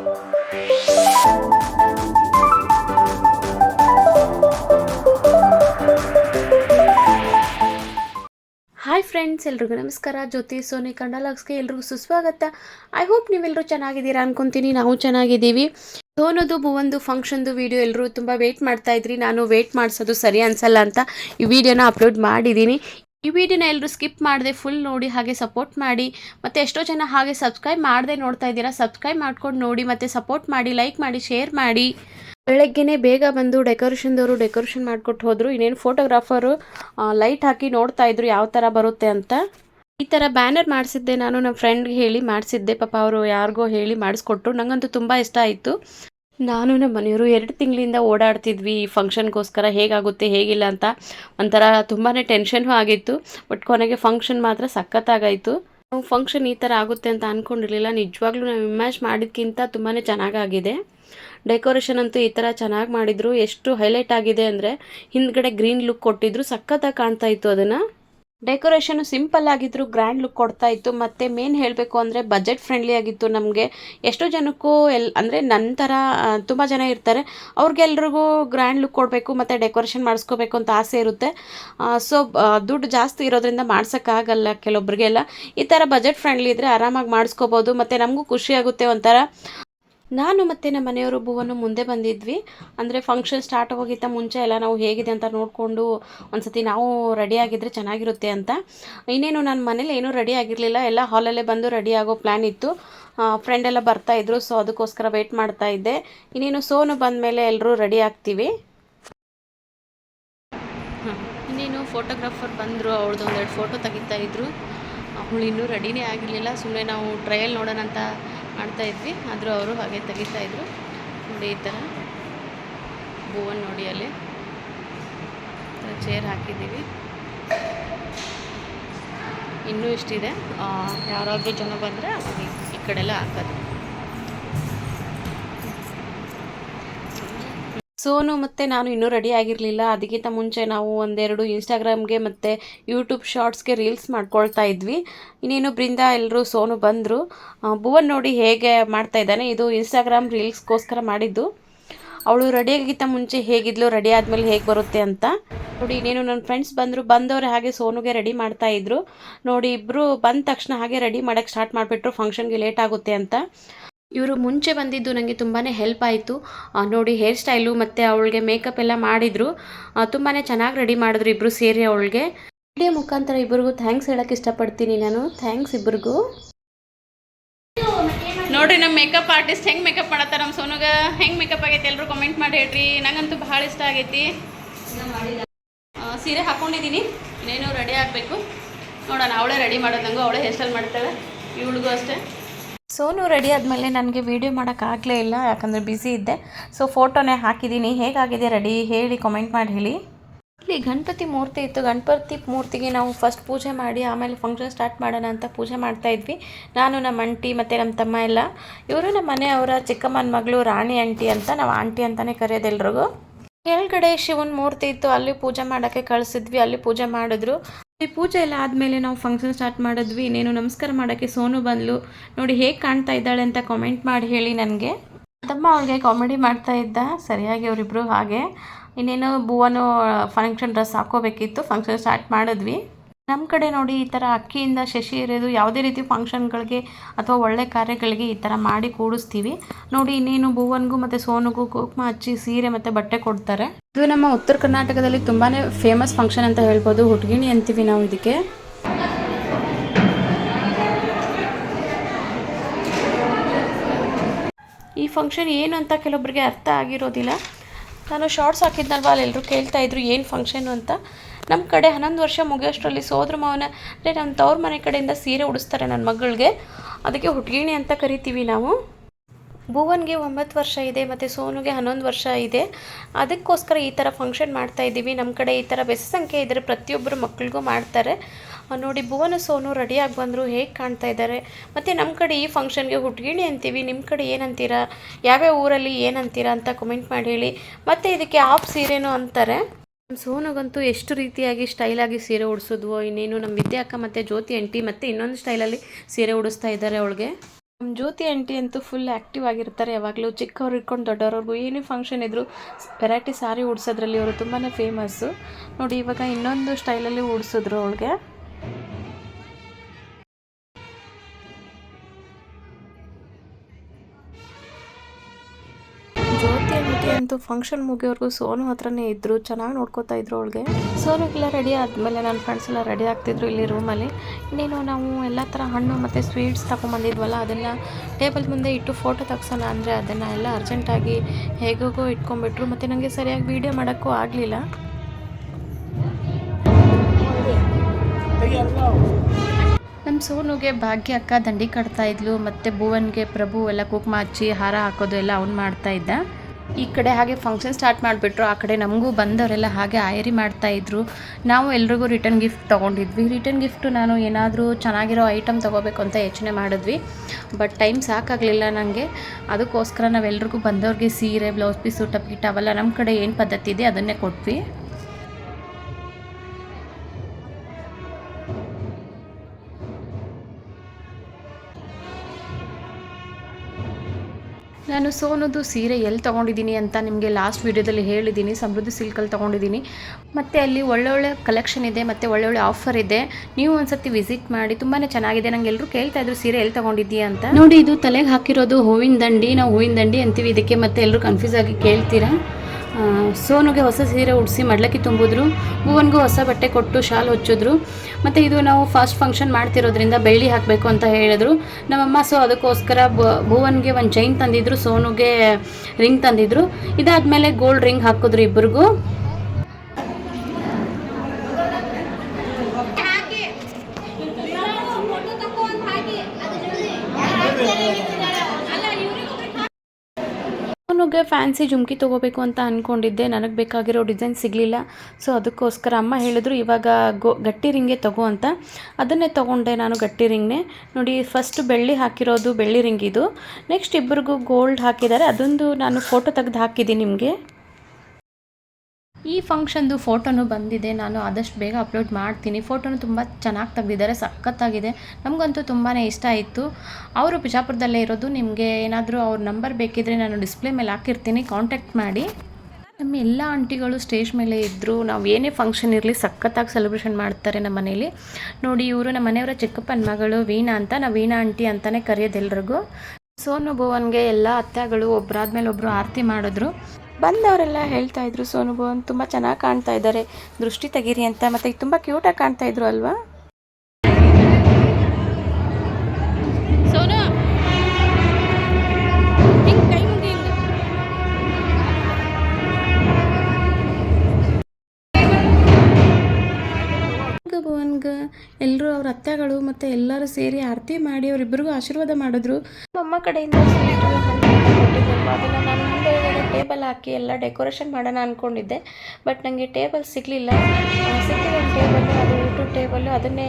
Hi friends ಎಲ್ರಿಗೂ ನಮಸ್ಕಾರ. ಜ್ಯೋತಿ Sony ಕಂಡಲಾಗ್ಸ್ಗೆ ಎಲ್ರಿಗೂ ಸುಸ್ವಾಗತ. ಐ ಹೋಪ್ ನೀವೆಲ್ಲರೂ ಚೆನ್ನಾಗಿದ್ದೀರಾ ಅನ್ಕೊಂತೀನಿ. ನಾವು ಚೆನ್ನಾಗಿದ್ದೀವಿ. ಸೋನದು, ಭುವಂದು ಫಂಕ್ಷನ್ದು ವಿಡಿಯೋ ಎಲ್ಲರೂ ತುಂಬ ವೆಯ್ಟ್ ಮಾಡ್ತಾ ಇದ್ರಿ. ನಾನು ವೆಯ್ಟ್ ಮಾಡಿಸೋದು ಸರಿ ಅನ್ಸಲ್ಲ ಅಂತ ಈ ವಿಡಿಯೋನ ಅಪ್ಲೋಡ್ ಮಾಡಿದ್ದೀನಿ. ಈ ವಿಡಿಯೋನ ಎಲ್ಲರೂ ಸ್ಕಿಪ್ ಮಾಡಿದೆ ಫುಲ್ ನೋಡಿ ಹಾಗೆ ಸಪೋರ್ಟ್ ಮಾಡಿ. ಮತ್ತು ಎಷ್ಟೋ ಜನ ಹಾಗೆ ಸಬ್ಸ್ಕ್ರೈಬ್ ಮಾಡದೆ ನೋಡ್ತಾ ಇದ್ದೀರಾ ಸಬ್ಸ್ಕ್ರೈಬ್ ಮಾಡ್ಕೊಂಡು ನೋಡಿ, ಮತ್ತು ಸಪೋರ್ಟ್ ಮಾಡಿ ಲೈಕ್ ಮಾಡಿ ಶೇರ್ ಮಾಡಿ. ಬೆಳಗ್ಗೆನೇ ಬೇಗ ಬಂದು ಡೆಕೋರೇಷನ್ದವರು ಡೆಕೋರೇಷನ್ ಮಾಡಿಕೊಟ್ಟು ಹೋದರು. ಇನ್ನೇನು ಫೋಟೋಗ್ರಾಫರು ಲೈಟ್ ಹಾಕಿ ನೋಡ್ತಾ ಇದ್ರು ಯಾವ ಥರ ಬರುತ್ತೆ ಅಂತ. ಈ ಥರ ಬ್ಯಾನರ್ ಮಾಡಿಸಿದ್ದೆ ನಾನು ನಮ್ಮ ಫ್ರೆಂಡ್ಗೆ ಹೇಳಿ ಮಾಡಿಸಿದ್ದೆ. ಪಾಪ ಅವರು ಯಾರಿಗೋ ಹೇಳಿ ಮಾಡಿಸ್ಕೊಟ್ರು. ನಂಗಂತೂ ತುಂಬ ಇಷ್ಟ ಆಯಿತು. ನಾನು ನಮ್ಮ ಮನೆಯವರು ಎರಡು ತಿಂಗಳಿಂದ ಓಡಾಡ್ತಿದ್ವಿ. ಈ ಫಂಕ್ಷನ್ಗೋಸ್ಕರ ಹೇಗಾಗುತ್ತೆ, ಹೇಗಿಲ್ಲ ಅಂತ ಒಂಥರ ತುಂಬಾ ಟೆನ್ಷನ್ಗೂ ಆಗಿತ್ತು. ಬಟ್ ಕೊನೆಗೆ ಫಂಕ್ಷನ್ ಮಾತ್ರ ಸಖತ್ತಾಗಾಯಿತು. ನಾವು ಫಂಕ್ಷನ್ ಈ ಥರ ಆಗುತ್ತೆ ಅಂತ ಅಂದ್ಕೊಂಡಿರಲಿಲ್ಲ ನಿಜವಾಗ್ಲೂ ನಾವು ಇಮ್ಯಾಜ್ ಮಾಡಿದ್ಕಿಂತ ತುಂಬಾ ಚೆನ್ನಾಗಾಗಿದೆ. ಡೆಕೋರೇಷನ್ ಅಂತೂ ಈ ಥರ ಚೆನ್ನಾಗಿ ಮಾಡಿದ್ರು. ಎಷ್ಟು ಹೈಲೈಟ್ ಆಗಿದೆ ಅಂದರೆ ಹಿಂದ್ಗಡೆ ಗ್ರೀನ್ ಲುಕ್ ಕೊಟ್ಟಿದ್ರು. ಸಖತ್ತಾಗಿ ಕಾಣ್ತಾ ಇತ್ತು ಅದನ್ನು. ಡೆಕೋರೇಷನ್ ಸಿಂಪಲ್ ಆಗಿದ್ರು ಗ್ರ್ಯಾಂಡ್ ಲುಕ್ ಕೊಡ್ತಾ ಇತ್ತು. ಮತ್ತು ಮೇನ್ ಹೇಳಬೇಕು ಅಂದರೆ ಬಜೆಟ್ ಫ್ರೆಂಡ್ಲಿ ಆಗಿತ್ತು ನಮಗೆ. ಎಷ್ಟೋ ಜನಕ್ಕೂ ಎಲ್, ಅಂದರೆ ನನ್ನ ಥರ ತುಂಬ ಜನ ಇರ್ತಾರೆ. ಅವ್ರಿಗೆಲ್ರಿಗೂ ಗ್ರ್ಯಾಂಡ್ ಲುಕ್ ಕೊಡಬೇಕು, ಮತ್ತು ಡೆಕೋರೇಷನ್ ಮಾಡಿಸ್ಕೋಬೇಕು ಅಂತ ಆಸೆ ಇರುತ್ತೆ. ಸೊ ದುಡ್ಡು ಜಾಸ್ತಿ ಇರೋದ್ರಿಂದ ಮಾಡ್ಸೋಕ್ಕಾಗಲ್ಲ ಕೆಲವೊಬ್ರಿಗೆಲ್ಲ. ಈ ಥರ ಬಜೆಟ್ ಫ್ರೆಂಡ್ಲಿ ಇದ್ದರೆ ಆರಾಮಾಗಿ ಮಾಡಿಸ್ಕೋಬೋದು, ಮತ್ತು ನಮಗೂ ಖುಷಿ ಆಗುತ್ತೆ ಒಂಥರ. ನಾನು ಮತ್ತು ನಮ್ಮ ಮನೆಯವರು ಭುವನ್ನು ಮುಂದೆ ಬಂದಿದ್ವಿ. ಅಂದರೆ ಫಂಕ್ಷನ್ ಸ್ಟಾರ್ಟ್ ಆಗೋಕ್ಕಿಂತ ಮುಂಚೆ ಎಲ್ಲ ನಾವು ಹೇಗಿದೆ ಅಂತ ನೋಡಿಕೊಂಡು ಒಂದ್ಸತಿ ನಾವು ರೆಡಿ ಆಗಿದ್ದರೆ ಚೆನ್ನಾಗಿರುತ್ತೆ ಅಂತ. ಇನ್ನೇನು ನಾನು ಮನೇಲಿ ಏನೂ ರೆಡಿ ಆಗಿರಲಿಲ್ಲ. ಎಲ್ಲ ಹಾಲಲ್ಲೇ ಬಂದು ರೆಡಿ ಆಗೋ ಪ್ಲ್ಯಾನ್ ಇತ್ತು. ಫ್ರೆಂಡ್ ಎಲ್ಲ ಬರ್ತಾಯಿದ್ರು ಸೊ ಅದಕ್ಕೋಸ್ಕರ ವೆಯ್ಟ್ ಮಾಡ್ತಾ ಇದ್ದೆ. ಇನ್ನೇನು ಸೋನು ಬಂದ ಮೇಲೆ ಎಲ್ಲರೂ ರೆಡಿ ಆಗ್ತೀವಿ ಇನ್ನೇನು ಫೋಟೋಗ್ರಾಫರ್ ಬಂದರು ಅವ್ರದ್ದು ಒಂದೆರಡು ಫೋಟೋ ತೆಗಿತಾ ಇದ್ರು. ಅವಳು ಇನ್ನೂ ರೆಡಿನೇ ಆಗಿರಲಿಲ್ಲ. ಸುಮ್ಮನೆ ನಾವು ಟ್ರಯಲ್ ನೋಡೋಣ ಅಂತ ಮಾಡ್ತಾ ಇದ್ವಿ, ಆದರೂ ಅವರು ಹಾಗೆ ತೆಗಿತಾ ಇದ್ರು. ನೋಡಿ ಈ ಥರ ಭುವನ್ ನೋಡಿ ಅಲ್ಲಿ. ಚೇರ್ ಹಾಕಿದ್ದೀವಿ. ಇನ್ನೂ ಇಷ್ಟಿದೆ. ಯಾರಾದರೂ ಜನ ಬಂದರೆ ಈ ಕಡೆಲ್ಲ ಹಾಕೋದು. ಸೋನು ಮತ್ತು ನಾನು ಇನ್ನೂ ರೆಡಿ ಆಗಿರಲಿಲ್ಲ. ಅದಕ್ಕಿಂತ ಮುಂಚೆ ನಾವು ಒಂದೆರಡು ಇನ್ಸ್ಟಾಗ್ರಾಮ್ಗೆ ಮತ್ತು ಯೂಟ್ಯೂಬ್ ಶಾರ್ಟ್ಸ್ಗೆ ರೀಲ್ಸ್ ಮಾಡ್ಕೊಳ್ತಾ ಇದ್ವಿ. ಇನ್ನೇನು ಬೃಂದ ಎಲ್ಲರೂ ಸೋನು ಬಂದರು. ಭುವನ್ ನೋಡಿ ಹೇಗೆ ಮಾಡ್ತಾ ಇದ್ದಾನೆ. ಇದು ಇನ್ಸ್ಟಾಗ್ರಾಮ್ ರೀಲ್ಸ್ಗೋಸ್ಕರ ಮಾಡಿದ್ದು. ಅವಳು ರೆಡಿಯಾಗಿತ್ತ ಮುಂಚೆ ಹೇಗಿದ್ಲು ರೆಡಿ ಆದಮೇಲೆ ಹೇಗೆ ಬರುತ್ತೆ ಅಂತ. ನೋಡಿ, ಇನ್ನೇನು ನನ್ನ ಫ್ರೆಂಡ್ಸ್ ಬಂದರು, ಬಂದವರು ಹಾಗೆ ಸೋನುಗೆ ರೆಡಿ ಮಾಡ್ತಾ ಇದ್ರು. ನೋಡಿ ಇಬ್ಬರು ಬಂದ ತಕ್ಷಣ ಹಾಗೆ ರೆಡಿ ಮಾಡೋಕ್ಕೆ ಸ್ಟಾರ್ಟ್ ಮಾಡಿಬಿಟ್ರು. ಫಂಕ್ಷನ್ಗೆ ಲೇಟ್ ಆಗುತ್ತೆ ಅಂತ. ಇವರು ಮುಂಚೆ ಬಂದಿದ್ದು ನನಗೆ ತುಂಬಾ ಹೆಲ್ಪ್ ಆಯಿತು. ನೋಡಿ ಹೇರ್ ಸ್ಟೈಲು ಮತ್ತು ಅವಳಿಗೆ ಮೇಕಪ್ ಎಲ್ಲ ಮಾಡಿದರು. ತುಂಬಾ ಚೆನ್ನಾಗಿ ರೆಡಿ ಮಾಡಿದ್ರು ಇಬ್ಬರು ಸೇರಿ ಅವಳಿಗೆ. ವಿಡಿಯೋ ಮುಖಾಂತರ ಇಬ್ಬರಿಗೂ ಥ್ಯಾಂಕ್ಸ್ ಹೇಳೋಕ್ಕೆ ಇಷ್ಟಪಡ್ತೀನಿ ನಾನು. ಥ್ಯಾಂಕ್ಸ್ ಇಬ್ಬರಿಗೂ ನೋಡ್ರಿ ನಮ್ಮ ಮೇಕಪ್ ಆರ್ಟಿಸ್ಟ್ ಹೆಂಗೆ ಮೇಕಪ್ ಮಾಡತ್ತ ನಮ್ಮ ಸೋನುಗ? ಹೆಂಗೆ ಮೇಕಪ್ ಆಗೈತೆ? ಎಲ್ಲರೂ ಕಮೆಂಟ್ ಮಾಡಿ ಹೇಳ್ರಿ. ನಂಗಂತೂ ಭಾಳ ಇಷ್ಟ ಆಗೈತಿ. ಸೀರೆ ಹಾಕ್ಕೊಂಡಿದ್ದೀನಿ ಇನ್ನೇನು ರೆಡಿ ಆಗಬೇಕು. ನೋಡೋಣ, ಅವಳೇ ರೆಡಿ ಮಾಡೋದಂಗು, ಅವಳೇ ಹೇರ್ ಸ್ಟೈಲ್ ಮಾಡ್ತಾಳೆ. ಇವಳಿಗೂ ಅಷ್ಟೇ. ಸೋನು ರೆಡಿ ಆದಮೇಲೆ ನನಗೆ ವೀಡಿಯೋ ಮಾಡೋಕ್ಕಾಗಲೇ ಇಲ್ಲ, ಯಾಕಂದರೆ ಬ್ಯುಸಿ ಇದ್ದೆ. ಸೊ ಫೋಟೋನೇ ಹಾಕಿದ್ದೀನಿ ಹೇಗಾಗಿದೆ ರೆಡಿ ಹೇಳಿ ಕಮೆಂಟ್ ಮಾಡಿ ಹೇಳಿ. ಇಲ್ಲಿ ಗಣಪತಿ ಮೂರ್ತಿ ಇತ್ತು. ಗಣಪತಿ ಮೂರ್ತಿಗೆ ನಾವು ಫಸ್ಟ್ ಪೂಜೆ ಮಾಡಿ, ಆಮೇಲೆ ಫಂಕ್ಷನ್ ಸ್ಟಾರ್ಟ್ ಮಾಡೋಣ ಅಂತ ಪೂಜೆ ಮಾಡ್ತಾ ಇದ್ವಿ. ನಾನು, ನಮ್ಮ ಅಂಟಿ ಮತ್ತು ನಮ್ಮ ತಮ್ಮ ಎಲ್ಲ. ಇವರು ನಮ್ಮ ಮನೆಯವರ ಚಿಕ್ಕಮ್ಮನ ಮಗಳು ರಾಣಿ ಆಂಟಿ ಅಂತ, ನಾವು ಆಂಟಿ ಅಂತಲೇ ಕರೆಯೋದು ಎಲ್ರಿಗೂ. ಕೆಳಗಡೆ ಶಿವನ ಮೂರ್ತಿ ಇತ್ತು. ಅಲ್ಲಿ ಪೂಜೆ ಮಾಡೋಕ್ಕೆ ಕಳಿಸಿದ್ವಿ. ಅಲ್ಲಿ ಪೂಜೆ ಮಾಡಿದ್ರು. ಪೂಜೆ ಎಲ್ಲ ಆದಮೇಲೆ ನಾವು ಫಂಕ್ಷನ್ ಸ್ಟಾರ್ಟ್ ಮಾಡಿದ್ವಿ. ಇನ್ನೇನು ನಮಸ್ಕಾರ ಮಾಡೋಕ್ಕೆ ಸೋನು ಬಂದ್ಲು. ನೋಡಿ ಹೇಗೆ ಕಾಣ್ತಾ ಇದ್ದಾಳೆ ಅಂತ ಕಾಮೆಂಟ್ ಮಾಡಿ ಹೇಳಿ ನನಗೆ. ತಮ್ಮ ಅವಳಿಗೆ ಕಾಮಿಡಿ ಮಾಡ್ತಾ ಇದ್ದ. ಸರಿಯಾಗಿ ಅವರಿಬ್ಬರು ಹಾಗೆ. ಇನ್ನೇನು ಭುವನು ಫಂಕ್ಷನ್ ಡ್ರೆಸ್ ಹಾಕೋಬೇಕಿತ್ತು ಫಂಕ್ಷನ್ ಸ್ಟಾರ್ಟ್ ಮಾಡಿದ್ವಿ. ನಮ್ಮ ಕಡೆ ನೋಡಿ ಈ ಥರ ಅಕ್ಕಿಯಿಂದ ಶಶಿ ಇರೋದು ಯಾವುದೇ ರೀತಿ ಫಂಕ್ಷನ್ಗಳಿಗೆ ಅಥವಾ ಒಳ್ಳೆ ಕಾರ್ಯಗಳಿಗೆ ಈ ಥರ ಮಾಡಿ ಕೂಡಿಸ್ತೀವಿ. ನೋಡಿ, ಇನ್ನೇನು ಭುವನ್ಗೂ ಮತ್ತು ಸೋನುಗೂ ಕುಂಕುಮ ಹಚ್ಚಿ ಸೀರೆ ಮತ್ತು ಬಟ್ಟೆ ಕೊಡ್ತಾರೆ. ಇದು ನಮ್ಮ ಉತ್ತರ ಕರ್ನಾಟಕದಲ್ಲಿ ತುಂಬಾ ಫೇಮಸ್ ಫಂಕ್ಷನ್ ಅಂತ ಹೇಳ್ಬೋದು. ಹುಟ್ಗಿಣಿ ಅಂತೀವಿ ನಾವು ಇದಕ್ಕೆ. ಈ ಫಂಕ್ಷನ್ ಏನು ಅಂತ ಕೆಲವೊಬ್ಬರಿಗೆ ಅರ್ಥ ಆಗಿರೋದಿಲ್ಲ. ನಾನು ಶಾರ್ಟ್ಸ್ ಹಾಕಿದ್ನಲ್ವ ಅಲ್ಲಿ ಎಲ್ಲರೂ ಕೇಳ್ತಾ ಇದ್ರು, ಏನು ಫಂಕ್ಷನ್ ಅಂತ. ನಮ್ಮ ಕಡೆ ಹನ್ನೊಂದು ವರ್ಷ ಮುಗಿಯೋಷ್ಟರಲ್ಲಿ ಸೋದ್ರ ಮಾವನ, ಅಂದರೆ ನಮ್ಮ ತವ್ರ ಮನೆ ಕಡೆಯಿಂದ ಸೀರೆ ಉಡಿಸ್ತಾರೆ ನನ್ನ ಮಗಳಿಗೆ. ಅದಕ್ಕೆ ಹುಟ್ಟಗಿಣಿ ಅಂತ ಕರಿತೀವಿ ನಾವು. ಭುವನ್ಗೆ ಒಂಬತ್ತು ವರ್ಷ ಇದೆ ಮತ್ತು ಸೋನುಗೆ ಹನ್ನೊಂದು ವರ್ಷ ಇದೆ. ಅದಕ್ಕೋಸ್ಕರ ಈ ಥರ ಫಂಕ್ಷನ್ ಮಾಡ್ತಾ ಇದ್ದೀವಿ. ನಮ್ಮ ಕಡೆ ಈ ಥರ ಬೆಸ ಸಂಖ್ಯೆ ಇದ್ದರೆ ಪ್ರತಿಯೊಬ್ಬರು ಮಕ್ಕಳಿಗೂ ಮಾಡ್ತಾರೆ. ನೋಡಿ, ಭುವನ, ಸೋನು ರೆಡಿಯಾಗಿ ಬಂದರು, ಹೇಗೆ ಕಾಣ್ತಾ ಇದ್ದಾರೆ. ಮತ್ತು ನಮ್ಮ ಕಡೆ ಈ ಫಂಕ್ಷನ್ಗೆ ಹುಟ್ಗಿಣಿ ಅಂತೀವಿ. ನಿಮ್ಮ ಕಡೆ ಏನಂತೀರಾ? ಯಾವ್ಯಾವ ಊರಲ್ಲಿ ಏನಂತೀರಾ ಅಂತ ಕಮೆಂಟ್ ಮಾಡಿ ಹೇಳಿ. ಮತ್ತು ಇದಕ್ಕೆ ಆಫ್ ಸೀರೆನೂ ಅಂತಾರೆ. ನಮ್ಮ ಸೋನುಗಂತೂ ಎಷ್ಟು ರೀತಿಯಾಗಿ ಸ್ಟೈಲಾಗಿ ಸೀರೆ ಉಡಿಸೋದು ಇನ್ನೇನು ನಮ್ಮ ವಿದ್ಯಾಕ್ಕ ಮತ್ತು ಜ್ಯೋತಿ ಆಂಟಿ ಮತ್ತು ಇನ್ನೊಂದು ಸ್ಟೈಲಲ್ಲಿ ಸೀರೆ ಉಡಿಸ್ತಾ ಇದ್ದಾರೆ ಅವಳಿಗೆ. ನಮ್ಮ ಜ್ಯೋತಿ ಆಂಟಿ ಅಂತೂ ಫುಲ್ ಆ್ಯಕ್ಟಿವ್ ಆಗಿರ್ತಾರೆ ಯಾವಾಗಲೂ. ಚಿಕ್ಕವ್ರು ಇಟ್ಕೊಂಡು ದೊಡ್ಡವ್ರಿಗೂ ಏನೇ ಫಂಕ್ಷನ್ ಇದ್ದರೂ ವೆರೈಟಿ ಸಾರಿ ಉಡ್ಸೋದ್ರಲ್ಲಿ ಅವರು ತುಂಬಾ ಫೇಮಸ್ಸು ನೋಡಿ, ಇವಾಗ ಇನ್ನೊಂದು ಸ್ಟೈಲಲ್ಲಿ ಉಡಿಸಿದ್ರು ಅವಳಿಗೆ. ಅಂತೂ ಫಂಕ್ಷನ್ ಮುಗಿಯೋರ್ಗು ಸೋನು ಹತ್ರನೇ ಇದ್ರು, ಚೆನ್ನಾಗಿ ನೋಡ್ಕೋತಾ ಇದ್ರು ಅವಳಿಗೆ. ಸೋನುಗೆಲ್ಲ ರೆಡಿ ಆದಮೇಲೆ ನನ್ನ ಫ್ರೆಂಡ್ಸ್ ಎಲ್ಲ ರೆಡಿ ಆಗ್ತಿದ್ರು ಇಲ್ಲಿ ರೂಮಲ್ಲಿ ಇನ್ನೇನು ನಾವು ಎಲ್ಲ ಥರ ಹಣ್ಣು ಮತ್ತು ಸ್ವೀಟ್ಸ್ ತಗೊಂಬಂದಿದ್ವಲ್ಲ, ಅದನ್ನು ಟೇಬಲ್ ಮುಂದೆ ಇಟ್ಟು ಫೋಟೋ ತೆಗ್ಸೋಣ ಅಂದರೆ ಅದನ್ನು ಎಲ್ಲ ಅರ್ಜೆಂಟಾಗಿ ಹೇಗೋಗೋ ಇಟ್ಕೊಂಡ್ಬಿಟ್ರು, ಮತ್ತು ನನಗೆ ಸರಿಯಾಗಿ ವೀಡಿಯೋ ಮಾಡೋಕ್ಕೂ ಆಗಲಿಲ್ಲ. ನಮ್ಮ ಸೋನುಗೆ ಭಾಗ್ಯ ಅಕ್ಕ ದಂಡಿ ಕಟ್ತಾ ಇದ್ಲು, ಮತ್ತು ಭುವನ್ಗೆ ಪ್ರಭು ಎಲ್ಲ ಕುಕ್ಮ ಹಚ್ಚಿ, ಹಾರ ಹಾಕೋದು ಎಲ್ಲ ಅವ್ನು ಮಾಡ್ತಾ ಇದ್ದ. ಈ ಕಡೆ ಹಾಗೆ ಫಂಕ್ಷನ್ ಸ್ಟಾರ್ಟ್ ಮಾಡಿಬಿಟ್ರು, ಆ ಕಡೆ ನಮಗೂ ಬಂದವರೆಲ್ಲ ಹಾಗೆ ಆಯರಿ ಮಾಡ್ತಾ ಇದ್ರು. ನಾವು ಎಲ್ರಿಗೂ ರಿಟರ್ನ್ ಗಿಫ್ಟ್ ತೊಗೊಂಡಿದ್ವಿ. ರಿಟರ್ನ್ ಗಿಫ್ಟು ನಾನು ಏನಾದರೂ ಚೆನ್ನಾಗಿರೋ ಐಟಮ್ ತೊಗೋಬೇಕು ಅಂತ ಯೋಚನೆ ಮಾಡಿದ್ವಿ. ಬಟ್ ಟೈಮ್ ಸಾಕಾಗಲಿಲ್ಲ ನನಗೆ ಅದಕ್ಕೋಸ್ಕರ ನಾವೆಲ್ರಿಗೂ ಬಂದವ್ರಿಗೆ ಸೀರೆ ಬ್ಲೌಸ್ ಪೀಸು ಟಪೀಟ್ ಅವೆಲ್ಲ ನಮ್ಮ ಕಡೆ ಏನು ಪದ್ಧತಿ ಇದೆ ಅದನ್ನೇ ಕೊಟ್ವಿ. ನಾನು ಸೋನುದು ಸೀರೆ ಎಲ್ಲಿ ತೊಗೊಂಡಿದ್ದೀನಿ ಅಂತ ನಿಮಗೆ ಲಾಸ್ಟ್ ವೀಡಿಯೋದಲ್ಲಿ ಹೇಳಿದ್ದೀನಿ. ಸಮೃದ್ಧಿ ಸಿಲ್ಕಲ್ಲಿ ತೊಗೊಂಡಿದ್ದೀನಿ. ಮತ್ತು ಅಲ್ಲಿ ಒಳ್ಳೊಳ್ಳೆ ಕಲೆಕ್ಷನ್ ಇದೆ, ಮತ್ತು ಒಳ್ಳೊಳ್ಳೆ ಆಫರ್ ಇದೆ. ನೀವು ಒಂದ್ಸತಿ ವಿಸಿಟ್ ಮಾಡಿ ತುಂಬಾ ಚೆನ್ನಾಗಿದೆ. ನಂಗೆ ಎಲ್ಲರೂ ಕೇಳ್ತಾ ಇದ್ರು, ಸೀರೆ ಎಲ್ಲಿ ತೊಗೊಂಡಿದ್ದೀಯಾ? ಅಂತ. ನೋಡಿ, ಇದು ತಲೆಗೆ ಹಾಕಿರೋದು ಹೂವಿನ ದಂಡಿ. ನಾವು ಹೂವಿನ ದಂಡಿ ಅಂತೀವಿ ಇದಕ್ಕೆ, ಮತ್ತೆ ಎಲ್ಲರೂ ಕನ್ಫ್ಯೂಸ್ ಆಗಿ ಕೇಳ್ತೀರಾ? ಸೋನುಗೆ ಹೊಸ ಸೀರೆ ಉಡಿಸಿ ಮಡ್ಲಕ್ಕಿ ತುಂಬಿದ್ರು, ಭುವನ್ಗೂ ಹೊಸ ಬಟ್ಟೆ ಕೊಟ್ಟು ಶಾಲ್ ಹೊಚ್ಚಿದ್ರು. ಮತ್ತು ಇದು ನಾವು ಫಾಸ್ಟ್ ಫಂಕ್ಷನ್ ಮಾಡ್ತಿರೋದ್ರಿಂದ ಬೆಳ್ಳಿ ಹಾಕಬೇಕು ಅಂತ ಹೇಳಿದ್ರು. ನಮ್ಮಮ್ಮ ಸೊ ಅದಕ್ಕೋಸ್ಕರ ಭುವನ್ಗೆ ಒಂದು ಚೈನ್ ತಂದಿದ್ರು, ಸೋನುಗೆ ರಿಂಗ್ ತಂದಿದ್ರು. ಇದಾದಮೇಲೆ ಗೋಲ್ಡ್ ರಿಂಗ್ ಹಾಕಿದ್ರು ಇಬ್ಬರಿಗೂ ಅವನಿಗೆ ಫ್ಯಾನ್ಸಿ ಜುಮ್ಕಿ ತೊಗೋಬೇಕು ಅಂತ ಅಂದ್ಕೊಂಡಿದ್ದೆ ನನಗೆ ಬೇಕಾಗಿರೋ ಡಿಸೈನ್ ಸಿಗಲಿಲ್ಲ. ಸೊ ಅದಕ್ಕೋಸ್ಕರ ಅಮ್ಮ ಹೇಳಿದ್ರು, ಇವಾಗ ಗೋ, ಗಟ್ಟಿ ರಿಂಗೇ ತಗೋ ಅಂತ. ಅದನ್ನೇ ತೊಗೊಂಡೆ ನಾನು ಗಟ್ಟಿ ರಿಂಗ್ನೇ. ನೋಡಿ ಫಸ್ಟ್ ಬೆಳ್ಳಿ ಹಾಕಿರೋದು ಬೆಳ್ಳಿ ರಿಂಗ್ ಇದು ನೆಕ್ಸ್ಟ್ ಇಬ್ಬರಿಗೂ ಗೋಲ್ಡ್ ಹಾಕಿದ್ದಾರೆ. ಅದೊಂದು ನಾನು ಫೋಟೋ ತೆಗೆದು ಹಾಕಿದ್ದೀನಿ ನಿಮಗೆ. ಈ ಫಂಕ್ಷನ್ದು ಫೋಟೋನು ಬಂದಿದೆ. ನಾನು ಆದಷ್ಟು ಬೇಗ ಅಪ್ಲೋಡ್ ಮಾಡ್ತೀನಿ. ಫೋಟೋನು ತುಂಬ ಚೆನ್ನಾಗಿ ತೆಗೆದಿದ್ದಾರೆ. ಸಖತ್ತಾಗಿದೆ. ನಮಗಂತೂ ತುಂಬಾ ಇಷ್ಟ ಆಯಿತು. ಅವರು ಬಿಜಾಪುರದಲ್ಲೇ ಇರೋದು. ನಿಮಗೆ ಏನಾದರೂ ಅವ್ರ ನಂಬರ್ ಬೇಕಿದ್ರೆ ನಾನು ಡಿಸ್ಪ್ಲೇ ಮೇಲೆ ಹಾಕಿರ್ತೀನಿ. ಕಾಂಟ್ಯಾಕ್ಟ್ ಮಾಡಿ. ನಮ್ಮ ಎಲ್ಲ ಆಂಟಿಗಳು ಸ್ಟೇಜ್ ಮೇಲೆ ಇದ್ದರು ನಾವು ಏನೇ ಫಂಕ್ಷನ್ ಇರಲಿ ಸಖತ್ತಾಗಿ ಸೆಲೆಬ್ರೇಷನ್ ಮಾಡ್ತಾರೆ ನಮ್ಮ ಮನೇಲಿ. ನೋಡಿ, ಇವರು ನಮ್ಮ ಮನೆಯವರ ಚಿಕ್ಕಪ್ಪನ ಮಗಳು ವೀಣಾ ಅಂತ. ನಾವು ವೀಣಾ ಆಂಟಿ ಅಂತಲೇ ಕರೆಯೋದು ಎಲ್ರಿಗೂ. ಸೋನು ಭುವನ್ಗೆ ಎಲ್ಲ ಅತ್ತೆಗಳು ಒಬ್ಬರಾದ್ಮೇಲೆ ಒಬ್ಬರು ಆರತಿ ಮಾಡಿದ್ರು. ಬಂದವರೆಲ್ಲ ಹೇಳ್ತಾ ಇದ್ರು ಸೋನು ಬೋನ್ ತುಂಬ ಚೆನ್ನಾಗಿ ಕಾಣ್ತಾ ಇದ್ದಾರೆ ದೃಷ್ಟಿ ತೆಗೀರಿ ಅಂತ ಮತ್ತು ತುಂಬ ಕ್ಯೂಟಾಗಿ ಕಾಣ್ತಾ ಇದ್ರು ಅಲ್ವಾ? ಸೋನು ಹಿಂಗ್ ಕೈ ಮುಗಿ ಹಿಂಗ್. ಭುವನ್ಗೆ ಎಲ್ಲರೂ ಅವ್ರ ಅತ್ತೆಗಳು ಮತ್ತೆ ಎಲ್ಲರೂ ಸೇರಿ ಆರತಿ ಮಾಡಿ ಅವರಿಬ್ಬರಿಗೂ ಆಶೀರ್ವಾದ ಮಾಡಿದ್ರು. ಅಮ್ಮ ಕಡೆಯಿಂದ ಅದನ್ನು ನಾನು ಮುಂದೆ ಟೇಬಲ್ ಹಾಕಿ ಎಲ್ಲ ಡೆಕೋರೇಷನ್ ಮಾಡೋಣ ಅಂದ್ಕೊಂಡಿದ್ದೆ ಬಟ್ ನನಗೆ ಟೇಬಲ್ ಸಿಗಲಿಲ್ಲ. ಸಿಕ್ಕಿದ ಟೇಬಲ್, ಅದು ಯೂಟ್ಯೂಬ್ ಟೇಬಲ್ಲು ಅದನ್ನೇ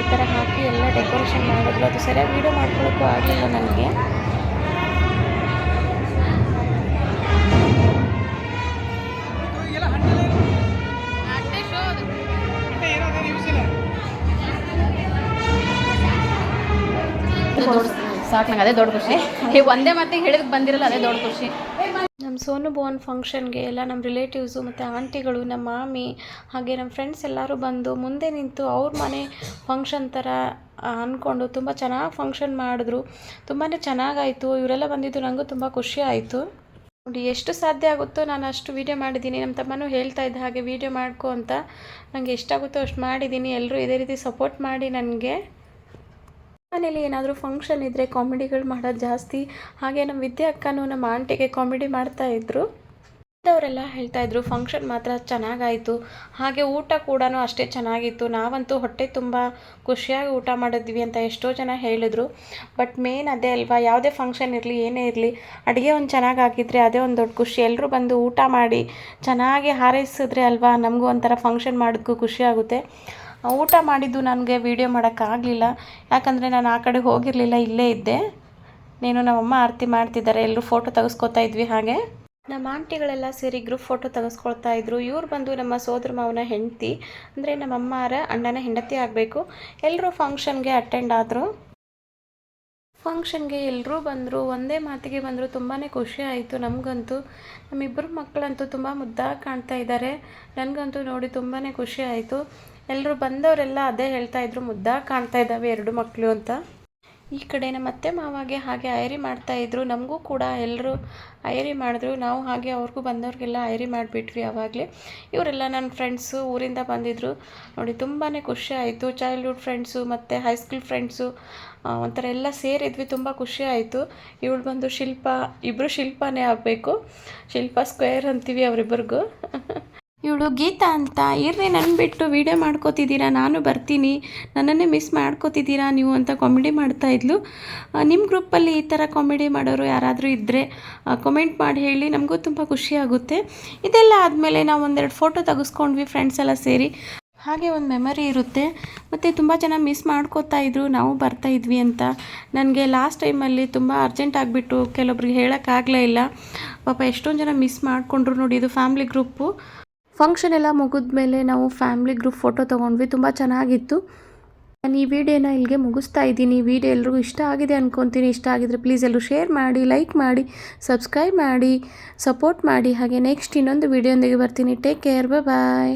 ಈ ಥರ ಹಾಕಿ ಎಲ್ಲ ಡೆಕೋರೇಷನ್ ಮಾಡಿದ್ರು. ಅದು ಸರಿಯಾಗಿ ವೀಡಿಯೋ ಮಾಡ್ಕೊಳ್ಳೋಕ್ಕೂ ಆಗಲಿಲ್ಲ ನನಗೆ. ಸಾಕು ನಂಗೆ ಅದೇ ದೊಡ್ಡ ಖುಷಿ. ಈ ಒಂದೇ ಮತ್ತೆ ಹೇಳಿದ್ ಬಂದಿರಲ್ಲ ಅದೇ ದೊಡ್ಡ ಖುಷಿ. ನಮ್ಮ ಸೋನು ಭವನ್ ಫಂಕ್ಷನ್ಗೆ ಎಲ್ಲ ನಮ್ಮ ರಿಲೇಟಿವ್ಸು ಮತ್ತು ಆಂಟಿಗಳು ನಮ್ಮ ಮಾಮಿ ಹಾಗೆ ನಮ್ಮ ಫ್ರೆಂಡ್ಸ್ ಎಲ್ಲರೂ ಬಂದು ಮುಂದೆ ನಿಂತು ಅವ್ರ ಮನೆ ಫಂಕ್ಷನ್ ಥರ ಅಂದ್ಕೊಂಡು ತುಂಬ ಚೆನ್ನಾಗಿ ಫಂಕ್ಷನ್ ಮಾಡಿದ್ರು. ತುಂಬಾ ಚೆನ್ನಾಗಾಯಿತು. ಇವರೆಲ್ಲ ಬಂದಿದ್ದು ನನಗೂ ತುಂಬ ಖುಷಿ ಆಯಿತು. ನೋಡಿ ಎಷ್ಟು ಸಾಧ್ಯ ಆಗುತ್ತೋ ನಾನು ಅಷ್ಟು ವೀಡಿಯೋ ಮಾಡಿದ್ದೀನಿ. ನಮ್ಮ ತಮ್ಮನೂ ಹೇಳ್ತಾ ಇದ್ದ ಹಾಗೆ ವೀಡಿಯೋ ಮಾಡ್ಕೊ ಅಂತ. ನನಗೆ ಎಷ್ಟಾಗುತ್ತೋ ಅಷ್ಟು ಮಾಡಿದ್ದೀನಿ. ಎಲ್ಲರೂ ಇದೇ ರೀತಿ ಸಪೋರ್ಟ್ ಮಾಡಿ ನನಗೆ. ಮನೇಲಿ ಏನಾದರೂ ಫಂಕ್ಷನ್ ಇದ್ದರೆ ಕಾಮಿಡಿಗಳು ಮಾಡೋದು ಜಾಸ್ತಿ. ಹಾಗೆ ನಮ್ಮ ವಿದ್ಯೆ ಅಕ್ಕನೂ ನಮ್ಮ ಆಂಟಿಗೆ ಕಾಮಿಡಿ ಮಾಡ್ತಾ ಇದ್ರು. ಅವರೆಲ್ಲ ಹೇಳ್ತಾ ಇದ್ರು ಫಂಕ್ಷನ್ ಮಾತ್ರ ಚೆನ್ನಾಗಾಯಿತು. ಹಾಗೆ ಊಟ ಕೂಡ ಅಷ್ಟೇ ಚೆನ್ನಾಗಿತ್ತು. ನಾವಂತೂ ಹೊಟ್ಟೆ ತುಂಬ ಖುಷಿಯಾಗಿ ಊಟ ಮಾಡಿದ್ವಿ ಅಂತ ಎಷ್ಟೋ ಜನ ಹೇಳಿದ್ರು. ಬಟ್ ಮೇನ್ ಅದೇ ಅಲ್ವಾ, ಯಾವುದೇ ಫಂಕ್ಷನ್ ಇರಲಿ, ಏನೇ ಇರಲಿ, ಅಡುಗೆ ಒಂದು ಚೆನ್ನಾಗಿ ಹಾಕಿದರೆ ಅದೇ ಒಂದು ದೊಡ್ಡ ಖುಷಿ. ಎಲ್ಲರೂ ಬಂದು ಊಟ ಮಾಡಿ ಚೆನ್ನಾಗಿ ಹಾರೈಸಿದ್ರೆ ಅಲ್ವಾ ನಮಗೂ ಒಂಥರ ಫಂಕ್ಷನ್ ಮಾಡೋದಕ್ಕೂ ಖುಷಿ ಆಗುತ್ತೆ. ಆ ಊಟ ಮಾಡಿದ್ದು ನನಗೆ ವೀಡಿಯೋ ಮಾಡೋಕ್ಕಾಗಲಿಲ್ಲ. ಯಾಕಂದರೆ ನಾನು ಆ ಕಡೆ ಹೋಗಿರಲಿಲ್ಲ, ಇಲ್ಲೇ ಇದ್ದೆ. ನೀನು ನಮ್ಮಮ್ಮ ಆರತಿ ಮಾಡ್ತಿದ್ದಾರೆ, ಎಲ್ಲರೂ ಫೋಟೋ ತೆಗೆಸ್ಕೊತಾ ಇದ್ವಿ ಹಾಗೆ. ನಮ್ಮ ಆಂಟಿಗಳೆಲ್ಲ ಸೇರಿ ಗ್ರೂಪ್ ಫೋಟೋ ತೆಗೆಸ್ಕೊಳ್ತಾ ಇದ್ರು. ಇವ್ರು ಬಂದು ನಮ್ಮ ಸೋದರ ಮಾವನ ಹೆಂಡತಿ, ಅಂದರೆ ನಮ್ಮ ಅಮ್ಮರ ಅಣ್ಣನ ಹೆಂಡತಿ ಆಗಬೇಕು. ಎಲ್ಲರೂ ಫಂಕ್ಷನ್ಗೆ ಅಟೆಂಡ್ ಆದರು. ಫಂಕ್ಷನ್ಗೆ ಎಲ್ಲರೂ ಬಂದರು, ಒಂದೇ ಮಾತಿಗೆ ಬಂದರು ತುಂಬಾ ಖುಷಿ ಆಯಿತು ನಮಗಂತೂ. ನಮ್ಮಿಬ್ಬರು ಮಕ್ಕಳಂತೂ ತುಂಬ ಮುದ್ದಾಗಿ ಕಾಣ್ತಾ ಇದ್ದಾರೆ. ನನಗಂತೂ ನೋಡಿ ತುಂಬಾ ಖುಷಿ ಆಯಿತು. ಎಲ್ಲರೂ ಬಂದವರೆಲ್ಲ ಅದೇ ಹೇಳ್ತಾ ಇದ್ರು, ಮುದ್ದಾಗಿ ಕಾಣ್ತಾ ಇದ್ದಾವೆ ಎರಡು ಮಕ್ಕಳು ಅಂತ. ಈ ಕಡೆ ನಮ್ಮ ಅತ್ತೆ ಮಾವಾಗೆ ಹಾಗೆ ಐರಿ ಮಾಡ್ತಾ ಇದ್ರು. ನಮಗೂ ಕೂಡ ಎಲ್ಲರೂ ಐರಿ ಮಾಡಿದ್ರು. ನಾವು ಹಾಗೆ ಅವ್ರಿಗೂ ಬಂದವ್ರಿಗೆಲ್ಲ ಐರಿ ಮಾಡಿಬಿಟ್ವಿ ಆವಾಗಲೇ. ಇವರೆಲ್ಲ ನನ್ನ ಫ್ರೆಂಡ್ಸು ಊರಿಂದ ಬಂದಿದ್ದರು ನೋಡಿ ತುಂಬಾ ಖುಷಿ ಆಯಿತು. ಚೈಲ್ಡ್ಹುಡ್ ಫ್ರೆಂಡ್ಸು ಮತ್ತು ಹೈಸ್ಕೂಲ್ ಫ್ರೆಂಡ್ಸು ಒಂಥರ ಎಲ್ಲ ಸೇರಿದ್ವಿ, ತುಂಬ ಖುಷಿ ಆಯಿತು. ಇವಳು ಬಂದು ಶಿಲ್ಪ ಇಬ್ಬರು ಶಿಲ್ಪನೇ ಆಗಬೇಕು. ಶಿಲ್ಪ ಸ್ಕ್ವೇರ್ ಅಂತೀವಿ ಅವರಿಬ್ಬರಿಗೂ ಇವಳು ಗೀತಾ ಅಂತ. ಇರ್ರಿ ನನ್ನ ಬಿಟ್ಟು ವೀಡಿಯೋ ಮಾಡ್ಕೋತಿದ್ದೀರಾ, ನಾನು ಬರ್ತೀನಿ. ನನ್ನನ್ನೇ ಮಿಸ್ ಮಾಡ್ಕೋತಿದ್ದೀರಾ ನೀವು ಅಂತ ಕಾಮಿಡಿ ಮಾಡ್ತಾಯಿದ್ಲು ನಿಮ್ಮ ಗ್ರೂಪಲ್ಲಿ ಈ ಥರ ಕಾಮಿಡಿ ಮಾಡೋರು ಯಾರಾದರೂ ಇದ್ದರೆ ಕಮೆಂಟ್ ಮಾಡಿ ಹೇಳಿ, ನಮಗೂ ತುಂಬ ಖುಷಿ ಆಗುತ್ತೆ. ಇದೆಲ್ಲ ಆದಮೇಲೆ ನಾವು ಒಂದೆರಡು ಫೋಟೋ ತೆಗೆಸ್ಕೊಂಡ್ವಿ ಫ್ರೆಂಡ್ಸ್ ಎಲ್ಲ ಸೇರಿ. ಹಾಗೆ ಒಂದು ಮೆಮರಿ ಇರುತ್ತೆ. ಮತ್ತು ತುಂಬ ಜನ ಮಿಸ್ ಮಾಡ್ಕೋತಾ ಇದ್ರು, ನಾವು ಬರ್ತಾ ಇದ್ವಿ ಅಂತ. ನನಗೆ ಲಾಸ್ಟ್ ಟೈಮಲ್ಲಿ ತುಂಬ ಅರ್ಜೆಂಟ್ ಆಗಿಬಿಟ್ಟು ಕೆಲವೊಬ್ರಿಗೆ ಹೇಳೋಕ್ಕಾಗಲೇ ಇಲ್ಲ. ಪಾಪ ಎಷ್ಟೊಂದು ಜನ ಮಿಸ್ ಮಾಡಿಕೊಂಡ್ರು ನೋಡಿ, ಇದು ಫ್ಯಾಮ್ಲಿ ಗ್ರೂಪು ಫಂಕ್ಷನ್ ಎಲ್ಲ ಮುಗಿದ್ಮೇಲೆ ನಾವು ಫ್ಯಾಮ್ಲಿ ಗ್ರೂಪ್ ಫೋಟೋ ತೊಗೊಂಡ್ವಿ, ತುಂಬ ಚೆನ್ನಾಗಿತ್ತು. ನಾನು ಈ ವಿಡಿಯೋನ ಇಲ್ಲಿಗೆ ಮುಗಿಸ್ತಾ ಇದ್ದೀನಿ. ಈ ವಿಡಿಯೋ ಎಲ್ರಿಗೂ ಇಷ್ಟ ಆಗಿದೆ ಅನ್ಕೊತೀನಿ. ಇಷ್ಟ ಆಗಿದ್ರೆ ಪ್ಲೀಸ್ ಎಲ್ಲರೂ ಶೇರ್ ಮಾಡಿ ಲೈಕ್ ಮಾಡಿ ಸಬ್ಸ್ಕ್ರೈಬ್ ಮಾಡಿ ಸಪೋರ್ಟ್ ಮಾಡಿ. ಹಾಗೆ ನೆಕ್ಸ್ಟ್ ಇನ್ನೊಂದು ವಿಡಿಯೋಂದಿಗೆ ಬರ್ತೀನಿ. Take care bye